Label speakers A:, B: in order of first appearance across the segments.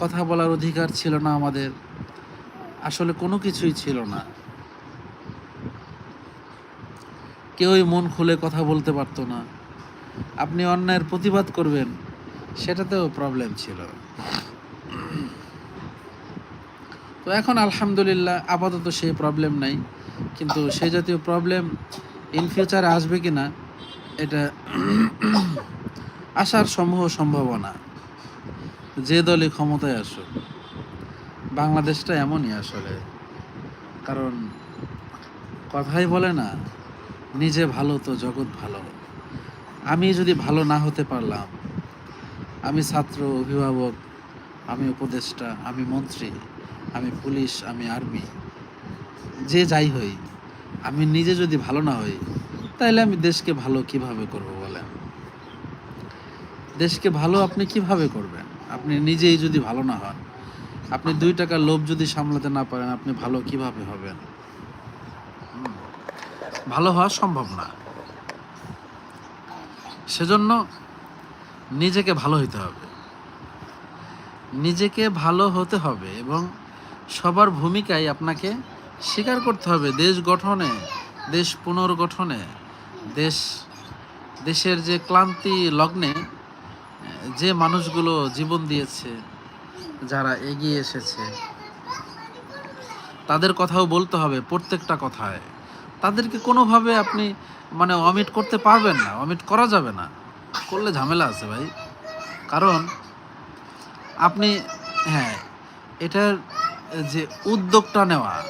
A: কথা বলার অধিকার ছিল না আমাদের। আসলে কোনো কিছুই ছিল না। কেউই মন খুলে কথা বলতে পারতো না। আপনি অন্যায়ের প্রতিবাদ করবেন, সেটাতেও প্রবলেম ছিল। তো এখন আলহামদুলিল্লাহ আপাতত সেই প্রবলেম নাই। কিন্তু সেই জাতীয় প্রবলেম ইন ফিউচারে আসবে কি না এটা আসার সমূহ সম্ভাবনা। যে দলই ক্ষমতায় আসুক, বাংলাদেশটা এমনই আসলে। কারণ কথাই বলে না, নিজে ভালো তো জগৎ ভালো। আমি যদি ভালো না হতে পারলাম, আমি ছাত্র, অভিভাবক, আমি উপদেষ্টা, আমি মন্ত্রী, আমি পুলিশ, আমি আর্মি, যে যাই হই, আমি নিজে যদি ভালো না হই তাহলে আমি দেশকে ভালো কীভাবে করব বলেন? দেশকে ভালো আপনি কীভাবে করবেন? আপনি নিজেই যদি ভালো না হন, আপনি দুই টাকার লোভ যদি সামলাতে না পারেন, আপনি ভালো কীভাবে হবেন? ভালো হওয়া সম্ভব না। সেজন্য নিজেকে ভালো হইতে হবে। নিজেকে ভালো হতে হবে এবং সবার ভূমিকায় আপনাকে স্বীকার করতে হবে দেশ গঠনে, দেশ পুনর্গঠনে, দেশ, দেশের যে ক্লান্তি লগ্নে যে মানুষগুলো জীবন দিয়েছে, যারা এগিয়ে এসেছে, তাদের কথাও বলতে হবে প্রত্যেকটা কথায়। তাদেরকে কোনোভাবে আপনি মানে অমিট করতে পারবেন না অমিট করা যাবে না। করলে ঝামেলা আছে ভাই। কারণ আপনি হ্যাঁ এটার যে উদ্যোগটা নেওয়া,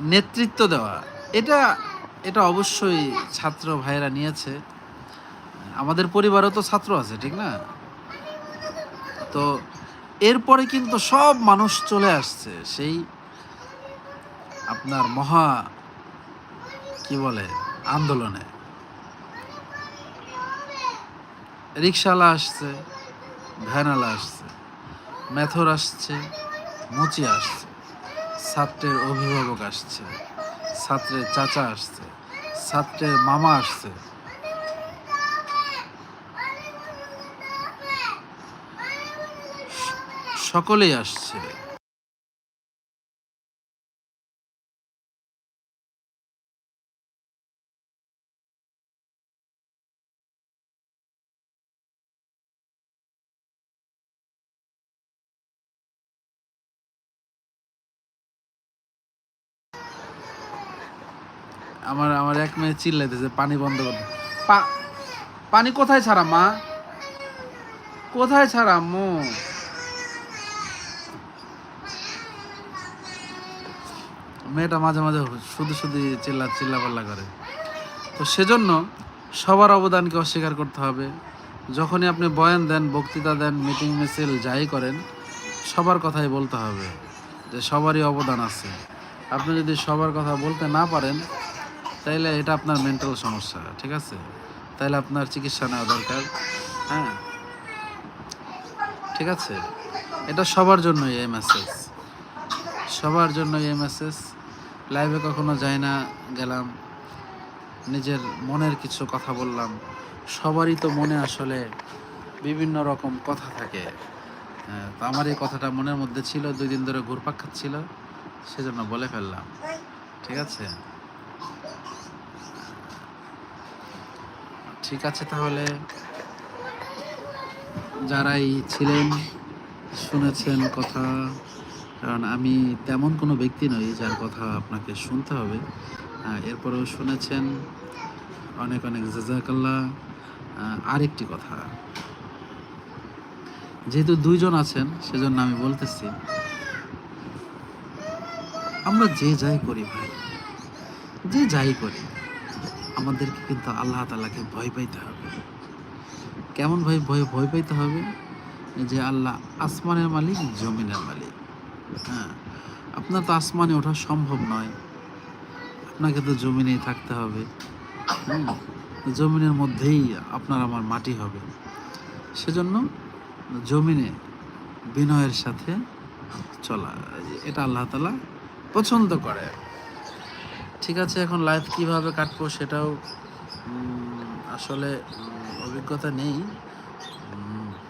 A: নেতৃত্ব দেওয়া, এটা এটা অবশ্যই ছাত্র ভাইয়েরা নিয়েছে। আমাদের পরিবারেও তো ছাত্র আছে, ঠিক না? তো এরপরে কিন্তু সব মানুষ চলে আসছে, সেই আপনার মহা, কি বলে, আন্দোলনে। রিক্সাওয়ালা আসছে, ভ্যানওয়ালা আসছে, মেথর আসছে, মুচি আসছে, ছাত্রের অভিভাবক আসছে, ছাত্রের চাচা আসছে, ছাত্রের মামা আসছে। সকলেই আসছে। আমার আমার এক মেয়ে চিল্লাইতেছে, পানি বন্ধ করতে পানি কোথায় ছাড়া, মা? কোথায় ছাড়া, আম্মু? মেয়েটা মাঝে মাঝে শুধু শুধু চিল্লা চিল্লা পাল্লা করে। তো সেজন্য সবার অবদানকে অস্বীকার করতে হবে। যখনই আপনি বয়ান দেন, বক্তৃতা দেন, মিটিং মিছিল যাই করেন, সবার কথাই বলতে হবে যে সবারই অবদান আছে। আপনি যদি সবার কথা বলতে না পারেন, তাইলে এটা আপনার মেন্টাল সমস্যা, ঠিক আছে? তাইলে আপনার চিকিৎসা নেওয়া দরকার হ্যাঁ? ঠিক আছে? এটা সবার জন্যই এই মেসেজ সবার জন্য এই মেসেজ লাইভে কখনো যাই না, গেলাম। নিজের মনের কিছু কথা বললাম। সবারই তো মনে আসলে বিভিন্ন রকম কথা থাকে। তো আমার এই কথাটা মনের মধ্যে ছিল দুই দিন ধরে ঘুরপাক খাচ্ছিল, সেজন্য বলে ফেললাম। ঠিক আছে? ঠিক আছে তাহলে। যারাই ছিলেন, শুনেছেন কথা কারণ আমি তেমন কোনো ব্যক্তি নই যার কথা আপনাকে শুনতে হবে। এরপরেও শুনেছেন অনেক অনেক জাজাকাল্লা আরেকটি কথা। যেহেতু দুইজন আছেন, সেজন্য আমি বলতেছি, আমরা যে যাই করি ভাই, যে যাই করি, আমাদেরকে কিন্তু আল্লাহ তালাকে ভয় পাইতে হবে। কেমন ভাই ভয় ভয় পাইতে হবে? যে আল্লাহ আসমানের মালিক, জমিনের মালিক। হ্যাঁ আপনার তো আসমানে ওঠা সম্ভব নয়। আপনাকে তো জমিনেই থাকতে হবে। জমিনের মধ্যেই আপনার আমার মাটি হবে। সেজন্য জমিনে বিনয়ের সাথে চলা এটা আল্লাহ তালা পছন্দ করে। ঠিক আছে, এখন লাইফ কীভাবে কাটবো সেটাও আসলে অভিজ্ঞতা নেই।